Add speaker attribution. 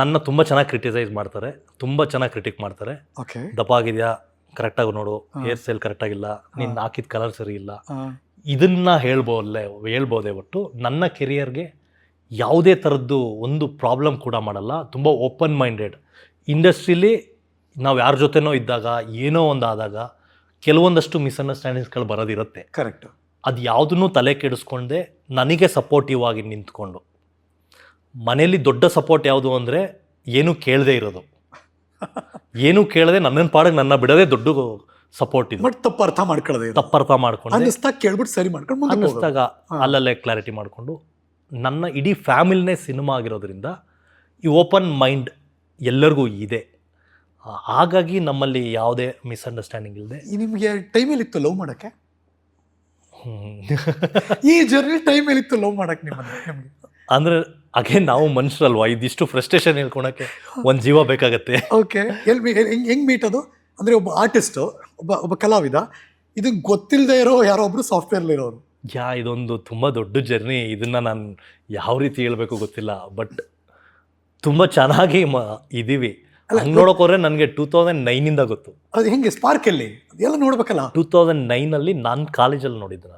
Speaker 1: ನನ್ನ ತುಂಬ ಚೆನ್ನಾಗಿ ಕ್ರಿಟಿಸೈಸ್ ಮಾಡ್ತಾರೆ ತುಂಬ ಚೆನ್ನಾಗಿ ಕ್ರಿಟಿಕ್ ಮಾಡ್ತಾರೆ.
Speaker 2: ಓಕೆ
Speaker 1: ದಪ್ಪ ಆಗಿದೆಯಾ ಕರೆಕ್ಟಾಗಿ ನೋಡು. ಹೇರ್ ಸ್ಟೈಲ್ ಕರೆಕ್ಟಾಗಿಲ್ಲ ನೀನು ಹಾಕಿದ ಕಲರ್ ಸರಿ ಇಲ್ಲ. ಇದನ್ನ ಹೇಳ್ಬೋದಲ್ಲೇ ಹೇಳ್ಬೋದೇ ಒಟ್ಟು ನನ್ನ ಕೆರಿಯರ್ಗೆ ಯಾವುದೇ ಥರದ್ದು ಒಂದು ಪ್ರಾಬ್ಲಮ್ ಕೂಡ ಮಾಡಲ್ಲ. ತುಂಬ ಓಪನ್ ಮೈಂಡೆಡ್ ಇಂಡಸ್ಟ್ರೀಲಿ ನಾವು ಯಾರ ಜೊತೆನೋ ಇದ್ದಾಗ ಏನೋ ಒಂದು ಆದಾಗ ಕೆಲವೊಂದಷ್ಟು ಮಿಸ್ಅಂಡರ್ಸ್ಟ್ಯಾಂಡಿಂಗ್ಸ್ಗಳು ಬರೋದಿರುತ್ತೆ.
Speaker 2: ಕರೆಕ್ಟ್
Speaker 1: ಅದು ಯಾವುದನ್ನು ತಲೆ ಕೆಡಿಸ್ಕೊಂಡೆ ನನಗೆ ಸಪೋರ್ಟಿವ್ ಆಗಿ ನಿಂತ್ಕೊಂಡು. ಮನೇಲಿ ದೊಡ್ಡ ಸಪೋರ್ಟ್ ಯಾವುದು ಅಂದರೆ ಏನೂ ಕೇಳದೇ ಇರೋದು. ಏನೂ ಕೇಳದೆ ನನ್ನನ್ನು ಪಾಡಕ್ಕೆ ನನ್ನ ಬಿಡದೆ ದೊಡ್ಡ ಸಪೋರ್ಟ್ ಇದು.
Speaker 2: ಬಟ್ ತಪ್ಪು ಅರ್ಥ ಮಾಡ್ಕೊಳ್ಳೋದೇ ಇದು.
Speaker 1: ತಪ್ಪರ್ಥ ಮಾಡ್ಕೊಂಡು
Speaker 2: ಅನ್ನಿಸ್ದಾಗ ಕೇಳ್ಬಿಟ್ಟು ಸರಿ ಮಾಡ್ಕೊಂಡು.
Speaker 1: ಅನ್ನಿಸ್ದಾಗ ಅಲ್ಲಲ್ಲೇ ಕ್ಲಾರಿಟಿ ಮಾಡಿಕೊಂಡು ನನ್ನ ಇಡೀ ಫ್ಯಾಮಿಲಿನೇ ಸಿನಿಮಾ ಆಗಿರೋದ್ರಿಂದ ಈ ಓಪನ್ ಮೈಂಡ್ ಎಲ್ಲರಿಗೂ ಇದೆ. ಹಾಗಾಗಿ ನಮ್ಮಲ್ಲಿ ಯಾವುದೇ ಮಿಸ್ಅಂಡರ್ಸ್ಟ್ಯಾಂಡಿಂಗ್ ಇಲ್ಲದೆ
Speaker 2: ನಿಮಗೆ ಟೈಮಲ್ಲಿ ಇತ್ತು ಲವ್ ಮಾಡೋಕ್ಕೆ? ಈ ಜರ್ನಿ ಟೈಮಲ್ಲಿ ಇತ್ತು ಲವ್ ಮಾಡೋಕ್ಕೆ ನಿಮ್ಮ
Speaker 1: ಅಂದರೆ ಅಗೇನ್ ನಾವು ಮನುಷ್ಯರಲ್ವಾ? ಇದಿಷ್ಟು ಫ್ರಸ್ಟ್ರೇಷನ್ ಹೇಳ್ಕೊಳಕ್ಕೆ ಒಂದು ಜೀವ ಬೇಕಾಗತ್ತೆ.
Speaker 2: ಓಕೆ ಎಲ್ಲಿ ಹೆಂಗೆ ಹೆಂಗೆ ಮೀಟ್ ಅದು? ಅಂದರೆ ಒಬ್ಬ ಆರ್ಟಿಸ್ಟು ಒಬ್ಬ ಒಬ್ಬ ಕಲಾವಿದ ಇದು ಗೊತ್ತಿಲ್ಲದೆ ಇರೋ ಯಾರೋ ಒಬ್ಬರು ಸಾಫ್ಟ್ವೇರ್ ಇರೋರು.
Speaker 1: ಯಾ ಇದೊಂದು ತುಂಬ ದೊಡ್ಡ ಜರ್ನಿ ಇದನ್ನು ನಾನು ಯಾವ ರೀತಿ ಹೇಳಬೇಕು ಗೊತ್ತಿಲ್ಲ ಬಟ್ ತುಂಬ ಚೆನ್ನಾಗಿ ಮ ಇದ್ದೀವಿ ಹಂಗೆ ನೋಡೋಕೆ ಹೋದ್ರೆ ನನಗೆ ಟೂ ತೌಸಂಡ್ ನೈನಿಂದ ಗೊತ್ತು.
Speaker 2: ಅದು ಹೆಂಗೆ ಸ್ಪಾರ್ಕ್ ಎಲ್ಲಿ ಅದೆಲ್ಲ ನೋಡ್ಬೇಕಲ್ಲ.
Speaker 1: ಟೂ ತೌಸಂಡ್ ನೈನಲ್ಲಿ ನಾನು ಕಾಲೇಜಲ್ಲಿ ನೋಡಿದ್ದೆ ನಾನು.